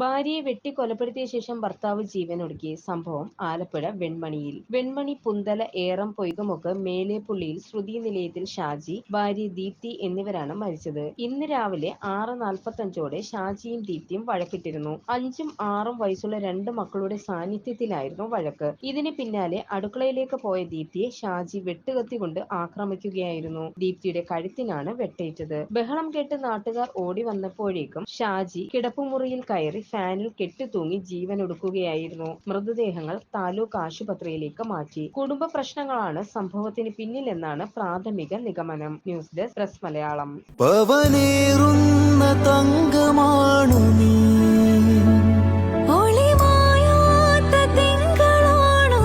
ഭാര്യയെ വെട്ടി കൊലപ്പെടുത്തിയ ശേഷം ഭർത്താവ് ജീവനൊടുക്കി. സംഭവം ആലപ്പുഴ വെൺമണിയിൽ. വെൺമണി പുന്തല ഏറം പൊയ്കമുക്ക് മേലേപ്പുള്ളിയിൽ ശ്രുതി നിലയത്തിൽ ഷാജി ഭാര്യ ദീപ്തി എന്നിവരാണ് മരിച്ചത്. ഇന്ന് രാവിലെ ആറ് നാൽപ്പത്തഞ്ചോടെ ഷാജിയും ദീപ്തിയും വഴക്കിട്ടിരുന്നു. അഞ്ചും ആറും വയസ്സുള്ള രണ്ട് മക്കളുടെ സാന്നിധ്യത്തിലായിരുന്നു വഴക്ക്. ഇതിന് പിന്നാലെ അടുക്കളയിലേക്ക് പോയ ദീപ്തിയെ ഷാജി വെട്ടുകത്തി കൊണ്ട് ആക്രമിക്കുകയായിരുന്നു. ദീപ്തിയുടെ കഴുത്തിനാണ് വെട്ടേറ്റത്. ബഹളം കേട്ട് നാട്ടുകാർ ഓടി വന്നപ്പോഴേക്കും ഷാജി കിടപ്പുമുറിയിൽ കയറി ഫാനിൽ കെട്ടിത്തൂങ്ങി ജീവനൊടുക്കുകയായിരുന്നു. മൃതദേഹങ്ങൾ താലൂക്ക് ആശുപത്രിയിലേക്ക് മാറ്റി. കുടുംബ പ്രശ്നങ്ങളാണ് സംഭവത്തിന് പിന്നിലെന്നാണ് പ്രാഥമിക നിഗമനം. News desk press Malayalam. നീ. ഒളിമായാത്ത തിങ്കളാണോ